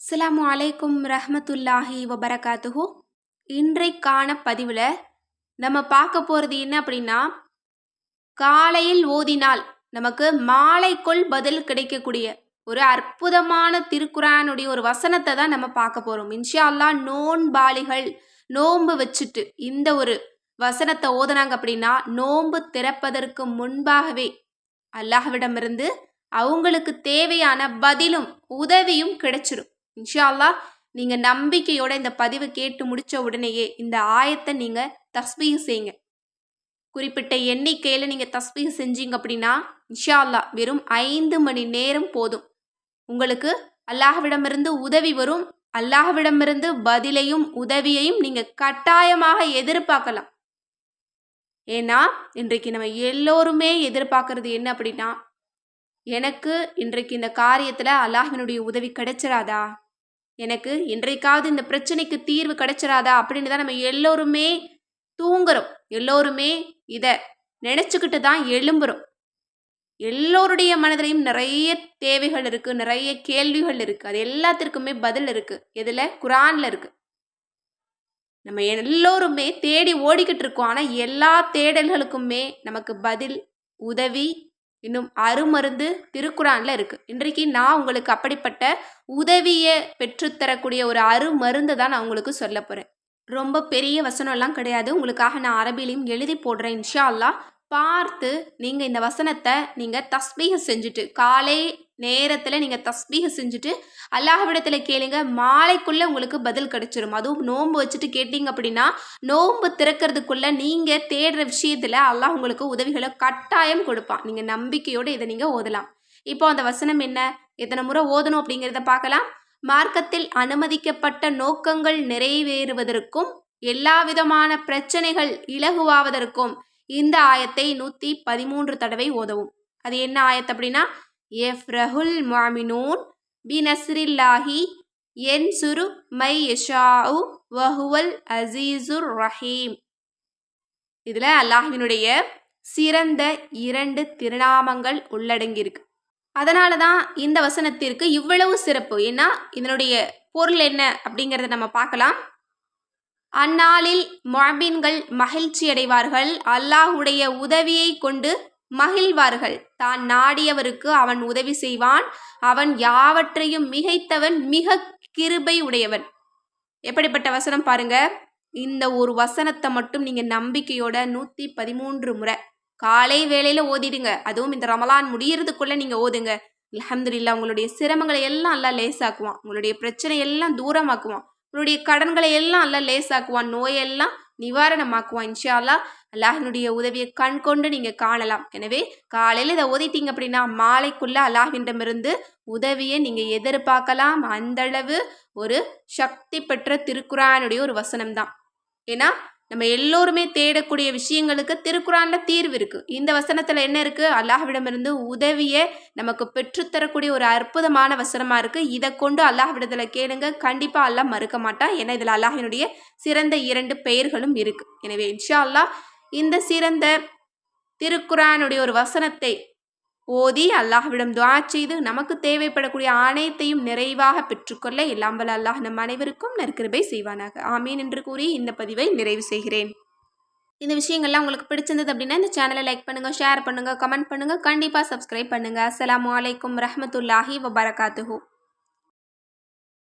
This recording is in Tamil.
அஸ்ஸலாமு அலைக்கும் ரஹமத்துல்லாஹி வபரகாத்துஹு. இன்றைக்கான பதிவில் நம்ம பார்க்க போகிறது என்ன அப்படின்னா காலையில் ஓதினால் நமக்கு மாலைக்குள் பதில் கிடைக்கக்கூடிய ஒரு அற்புதமான திருக்குறானுடைய ஒரு வசனத்தை தான் நம்ம பார்க்க போகிறோம் இன்ஷா அல்லாஹ் நோன்பாளிகள் நோன்பு வச்சுட்டு இந்த ஒரு வசனத்தை ஓதுனாங்க அப்படின்னா நோன்பு திறப்பதற்கு முன்பாகவே அல்லாஹ்விடமிருந்து அவங்களுக்கு தேவையான பதிலும் உதவியும் கிடைச்சிரும். இன்ஷா அல்லாஹ் நீங்க நம்பிக்கையோட இந்த பதிவு கேட்டு முடிச்ச உடனேயே இந்த ஆயத்தை நீங்க தஸ்பீ செய்யுங்க. குறிப்பிட்ட எண்ணிக்கையில நீங்க தஸ்பீ செஞ்சீங்க அப்படின்னா இன்ஷா அல்லாஹ் வெறும் ஐந்து மணி நேரம் போதும். உங்களுக்கு அல்லாஹ்விடமிருந்து உதவி வரும். அல்லாஹ்விடமிருந்து பதிலையும் உதவியையும் நீங்க கட்டாயமாக எதிர்பார்க்கலாம். ஏன்னா இன்றைக்கு நம்ம எல்லோருமே எதிர்பார்க்கறது என்ன அப்படின்னா எனக்கு இன்றைக்கு இந்த காரியத்தில் அல்லாஹினுடைய உதவி கிடைச்சிடாதா எனக்கு இன்றைக்காவது இந்த பிரச்சனைக்கு தீர்வு கிடைச்சிடாதா அப்படின்னு தான் நம்ம எல்லோருமே தூங்குறோம். எல்லோருமே இதை நினச்சிக்கிட்டு தான் எழும்புறோம். எல்லோருடைய மனதிலையும் நிறைய தேவைகள் இருக்குது நிறைய கேள்விகள் இருக்குது அது எல்லாத்திற்குமே பதில் இருக்குது எதில்? குரானில் இருக்குது நம்ம எல்லோருமே தேடி ஓடிக்கிட்டு இருக்கோம். ஆனால் எல்லா தேடல்களுக்குமே நமக்கு பதில் உதவி இன்னும் அருமருந்து திருக்குறானில் இருக்குது இன்றைக்கு நான் உங்களுக்கு அப்படிப்பட்ட உதவியை பெற்றுத்தரக்கூடிய ஒரு அருமருந்தை தான் நான் உங்களுக்கு சொல்ல போகிறேன் ரொம்ப பெரிய வசனம்லாம் கிடையாது. உங்களுக்காக நான் அரபிலையும் எழுதி போடுறேன் இன்ஷா அல்லா பார்த்து நீங்கள் இந்த வசனத்தை நீங்கள் தஸ்பீக செஞ்சுட்டு காலை நேரத்தில் நீங்கள் தஸ்பீக செஞ்சுட்டு அல்லாஹ்விடத்தில் கேளுங்க மாலைக்குள்ளே உங்களுக்கு பதில் கிடச்சிரும். அதுவும் நோன்பு வச்சுட்டு கேட்டிங்க அப்படின்னா நோன்பு திறக்கிறதுக்குள்ளே நீங்கள் தேடுற விஷயத்தில் அல்லாஹ் உங்களுக்கு உதவிகளை கட்டாயம் கொடுப்பான். நீங்கள் நம்பிக்கையோடு இதை நீங்கள் ஓதலாம். இப்போ அந்த வசனம் என்ன? எத்தனை முறை ஓதணும் அப்படிங்கிறத பார்க்கலாம். மார்க்கத்தில் அனுமதிக்கப்பட்ட நோக்கங்கள் நிறைவேறுவதற்கும் எல்லா விதமான பிரச்சனைகள் இலகுவாவதற்கும் இந்த ஆயத்தை நூற்றி பதிமூன்று தடவை ஓதவும். அது என்ன ஆயத்து அப்படின்னா எஃப் ரஹுல் மாமினூன் பி நஸ்ரில்லாஹி என் சுரு மை யஷாவு வஹுவல் அசீசுர் ரஹீம். இதில் அல்லாஹினுடைய சிறந்த இரண்டு திருநாமங்கள் உள்ளடங்கியிருக்கு. அதனால தான் இந்த வசனத்திற்கு இவ்வளவு சிறப்பு. ஏன்னா இதனுடைய பொருள் என்ன அப்படிங்கிறத நம்ம பார்க்கலாம். அந்நாளில் மொபின்கள் மகிழ்ச்சியடைவார்கள். அல்லாஹுடைய உதவியை கொண்டு மகிழ்வார்கள். தான் நாடியவருக்கு அவன் உதவி செய்வான். அவன் யாவற்றையும் மிகைத்தவன் மிக கிருபை உடையவன். எப்படிப்பட்ட வசனம் பாருங்க. இந்த ஒரு வசனத்தை மட்டும் நீங்க நம்பிக்கையோட நூத்தி பதிமூன்று முறை காலை வேளையில ஓதிடுங்க. அதுவும் இந்த ரமலான் முடியறதுக்குள்ள நீங்க ஓதுங்க. அலமதுல்லா உங்களுடைய சிரமங்களை எல்லாம் எல்லாம் லேசாக்குவான். உங்களுடைய பிரச்சனை எல்லாம் தூரமாக்குவான். உன்னுடைய கடன்களை எல்லாம் எல்லாம் லேசாக்குவான். நோயெல்லாம் நிவாரணமாக்குவான் இன்ஷா அல்லா அல்லாஹினுடைய உதவியை கண் கொண்டு நீங்கள் காணலாம். எனவே காலையில் இதை ஓதிட்டீங்க அப்படின்னா மாலைக்குள்ளே அல்லாஹிண்டமிருந்து உதவியை நீங்கள் எதிர்பார்க்கலாம். அந்தளவு ஒரு சக்தி பெற்ற திருக்குறானுடைய ஒரு வசனம் தான் ஏன்னா நம்ம எல்லோருமே தேடக்கூடிய விஷயங்களுக்கு திருக்குறான்ல தீர்வு இருக்கு. இந்த வசனத்துல என்ன இருக்கு? அல்லாஹ்விடமிருந்து உதவியை நமக்கு பெற்றுத்தரக்கூடிய ஒரு அற்புதமான வசனமா இருக்கு. இதை கொண்டு அல்லாஹ்விடத்துல கேளுங்க. கண்டிப்பா அல்லாஹ் மறுக்க மாட்டான். ஏன்னா இதுல அல்லாஹினுடைய சிறந்த இரண்டு பெயர்களும் இருக்கு. எனவே இன்ஷா அல்லாஹ் இந்த சிறந்த திருக்குறானுடைய ஒரு வசனத்தை ஓதி அல்லாஹ்விடம் துவா செய்து நமக்கு தேவைப்படக்கூடிய அனைத்தையும் நிறைவாக பெற்றுக்கொள்ள எல்லாம் வல்ல அல்லாஹ் நம் அனைவருக்கும் நற்கிருபை செய்வானாக. ஆமீன் என்று கூறி இந்த பதிவை நிறைவு செய்கிறேன். இந்த விஷயங்கள்லாம் உங்களுக்கு பிடிச்சிருந்தது அப்படின்னா இந்த சேனலை லைக் பண்ணுங்கள் ஷேர் பண்ணுங்கள் கமெண்ட் பண்ணுங்கள் கண்டிப்பாக சப்ஸ்கிரைப் பண்ணுங்கள் அஸ்லாம் வலைக்கம் ரஹமத்துல்லாஹி வபரகாத்துஹூ.